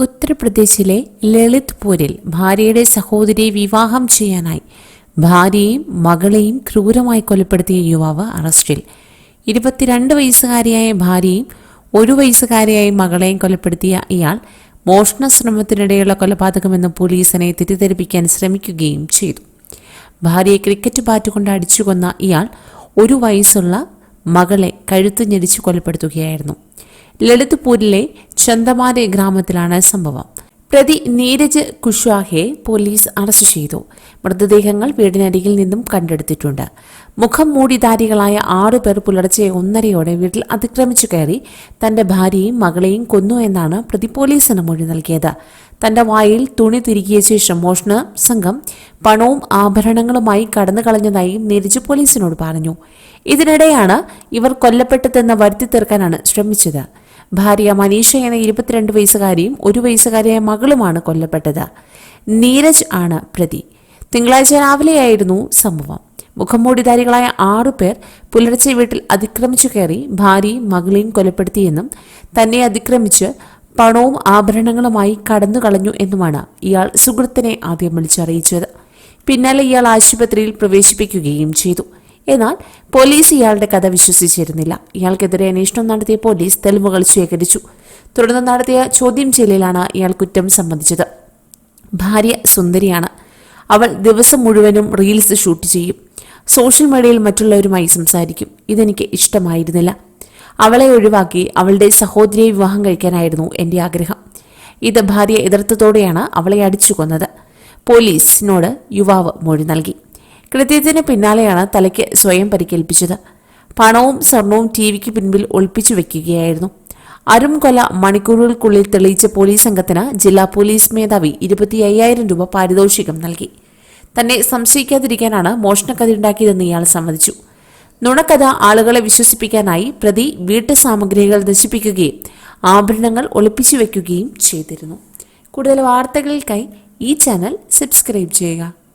ഉത്തർപ്രദേശിലെ ലളിത്പൂരിൽ ഭാര്യയുടെ സഹോദരിയെ വിവാഹം ചെയ്യാനായി ഭാര്യയും മകളെയും ക്രൂരമായി കൊലപ്പെടുത്തിയ യുവാവ് അറസ്റ്റിൽ. ഇരുപത്തിരണ്ട് വയസ്സുകാരിയായ ഭാര്യയും ഒരു വയസ്സുകാരിയായ മകളെയും കൊലപ്പെടുത്തിയ ഇയാൾ മോഷണ ശ്രമത്തിനിടെയുള്ള കൊലപാതകമെന്ന് പോലീസിനെ തെറ്റിദ്ധരിപ്പിക്കാൻ ശ്രമിക്കുകയും ചെയ്തു. ഭാര്യയെ ക്രിക്കറ്റ് ബാറ്റ് കൊണ്ട് അടിച്ചുകൊന്ന ഇയാൾ ഒരു വയസ്സുള്ള മകളെ കഴുത്ത് ഞെരിച്ച് കൊലപ്പെടുത്തുകയായിരുന്നു. ലളിത്പൂരിലെ ചന്ദമാരെ ഗ്രാമത്തിലാണ് സംഭവം. പ്രതി നീരജ് കുഷ്വാഹയെ പോലീസ് അറസ്റ്റ് ചെയ്തു. മൃതദേഹങ്ങൾ വീടിനരികിൽ നിന്നും കണ്ടെടുത്തിട്ടുണ്ട്. മുഖം മൂടിധാരികളായ ആറുപേർ പുലർച്ചെ ഒന്നരയോടെ വീട്ടിൽ അതിക്രമിച്ചു കയറി തന്റെ ഭാര്യയും മകളെയും കൊന്നു എന്നാണ് പ്രതി പോലീസിന് മൊഴി നൽകിയത്. തന്റെ വായിൽ തുണി തിരികിയ ശേഷം മോഷണ സംഘം പണവും ആഭരണങ്ങളുമായി കടന്നു കളഞ്ഞതായി നീരജ് പോലീസിനോട് പറഞ്ഞു. ഇതിനിടെയാണ് ഇവർ കൊല്ലപ്പെട്ടതെന്ന് വരുത്തി തീർക്കാനാണ് ശ്രമിച്ചത്. ഭാര്യ മനീഷ എന്ന ഇരുപത്തിരണ്ട് വയസ്സുകാരിയും ഒരു വയസ്സുകാരിയായ മകളുമാണ് കൊല്ലപ്പെട്ടത്. നീരജ് ആണ് പ്രതി. തിങ്കളാഴ്ച രാവിലെയായിരുന്നു സംഭവം. മുഖംമൂടിധാരികളായ ആറു പേർ പുലർച്ചെ വീട്ടിൽ അതിക്രമിച്ചു കയറി ഭാര്യയും മകളെയും കൊലപ്പെടുത്തിയെന്നും തന്നെ അതിക്രമിച്ച് പണവും ആഭരണങ്ങളുമായി കടന്നു കളഞ്ഞു എന്നുമാണ് ഇയാൾ സുഹൃത്തിനെ ആദ്യം വിളിച്ചറിയിച്ചത്. പിന്നാലെ ഇയാൾ ആശുപത്രിയിൽ പ്രവേശിപ്പിക്കുകയും ചെയ്തു. എന്നാൽ പോലീസ് ഇയാളുടെ കഥ വിശ്വസിച്ചിരുന്നില്ല. ഇയാൾക്കെതിരെ അന്വേഷണം നടത്തിയ പോലീസ് തെളിവുകൾ ശേഖരിച്ചു. തുടർന്ന് നടത്തിയ ചോദ്യം ചെയ്യലിലാണ് ഇയാൾ കുറ്റം സമ്മതിച്ചത്. ഭാര്യ സുന്ദരിയാണ്. അവൾ ദിവസം മുഴുവനും റീൽസ് ഷൂട്ട് ചെയ്യും. സോഷ്യൽ മീഡിയയിൽ മറ്റുള്ളവരുമായി സംസാരിക്കും. ഇതെനിക്ക് ഇഷ്ടമായിരുന്നില്ല. അവളെ ഒഴിവാക്കി അവളുടെ സഹോദരിയെ വിവാഹം കഴിക്കാനായിരുന്നു എന്റെ ആഗ്രഹം. ഇത് ഭാര്യ എതിർത്തതോടെയാണ് അവളെ അടിച്ചു കൊന്നത് പോലീസിനോട് യുവാവ് മൊഴി നൽകി. കൃത്യത്തിന് പിന്നാലെയാണ് തലയ്ക്ക് സ്വയം പരിക്കേൽപ്പിച്ചത്. പണവും സ്വർണവും ടി വിക്ക് പിൻപിൽ ഒളിപ്പിച്ചു വെക്കുകയായിരുന്നു. അരും കൊല മണിക്കൂറുകൾക്കുള്ളിൽ തെളിയിച്ച പോലീസ് സംഘത്തിന് ജില്ലാ പോലീസ് മേധാവി ഇരുപത്തി അയ്യായിരം രൂപ പാരിതോഷികം നൽകി. തന്നെ സംശയിക്കാതിരിക്കാനാണ് മോഷണക്കഥ ഉണ്ടാക്കിയതെന്ന് ഇയാൾ സമ്മതിച്ചു. നുണക്കഥ ആളുകളെ വിശ്വസിപ്പിക്കാനായി പ്രതി വീട്ടു സാമഗ്രികൾ നശിപ്പിക്കുകയും ആഭരണങ്ങൾ ഒളിപ്പിച്ചു വെക്കുകയും ചെയ്തിരുന്നു. കൂടുതൽ വാർത്തകൾക്കായി ഈ ചാനൽ സബ്സ്ക്രൈബ് ചെയ്യുക.